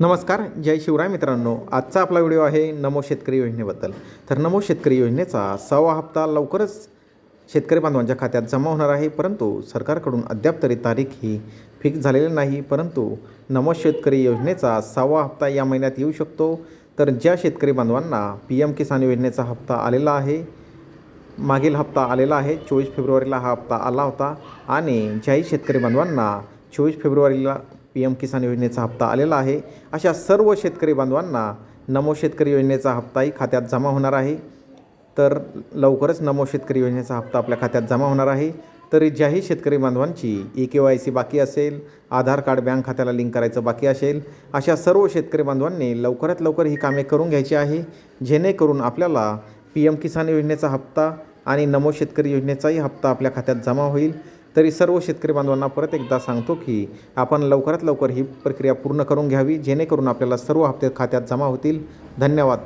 नमस्कार जय शिवराय मित्रांनो. आजचा आपला व्हिडिओ आहे नमो शेतकरी योजनेबद्दल. तर नमो शेतकरी योजनेचा सहावा हप्ता लवकरच शेतकरी बांधवांच्या खात्यात जमा होणार आहे. परंतु सरकारकडून अद्याप तरी तारीख ही फिक्स झालेली नाही. परंतु नमो शेतकरी योजनेचा सहावा हप्ता या महिन्यात येऊ शकतो. तर ज्या शेतकरी बांधवांना पी एम किसान योजनेचा हप्ता आलेला आहे मागील हप्ता आलेला आहे चोवीस फेब्रुवारीला हा हप्ता आला होता. आणि ज्याही शेतकरी बांधवांना चोवीस फेब्रुवारीला पी एम किसान योजनेचा हप्ता आलेला आहे. अशा सर्व शेतकरी बांधवांना नमो शेतकरी योजनेचा हप्ताही खात्यात जमा होणार आहे. तर लवकरच नमो शेतकरी योजनेचा हप्ता आपल्या खात्यात जमा होणार आहे. तरी ज्याही शेतकरी बांधवांची ई के वाय सी बाकी असेल आधार कार्ड बँक खात्याला लिंक करायचं बाकी असेल अशा सर्व शेतकरी बांधवांनी लवकरात लवकर ही कामे करून घ्यायची आहे. जेणेकरून आपल्याला पी एम किसान योजनेचा हप्ता आणि नमो शेतकरी योजनेचाही हप्ता आपल्या खात्यात जमा होईल. तरी सर्व शेतकरी बांधवांना परत एकदा सांगतो की आपण लवकरात लवकर ही प्रक्रिया पूर्ण करून घ्यावी जेणेकरून आपल्याला सर्व हप्ते खात्यात जमा होतील. धन्यवाद.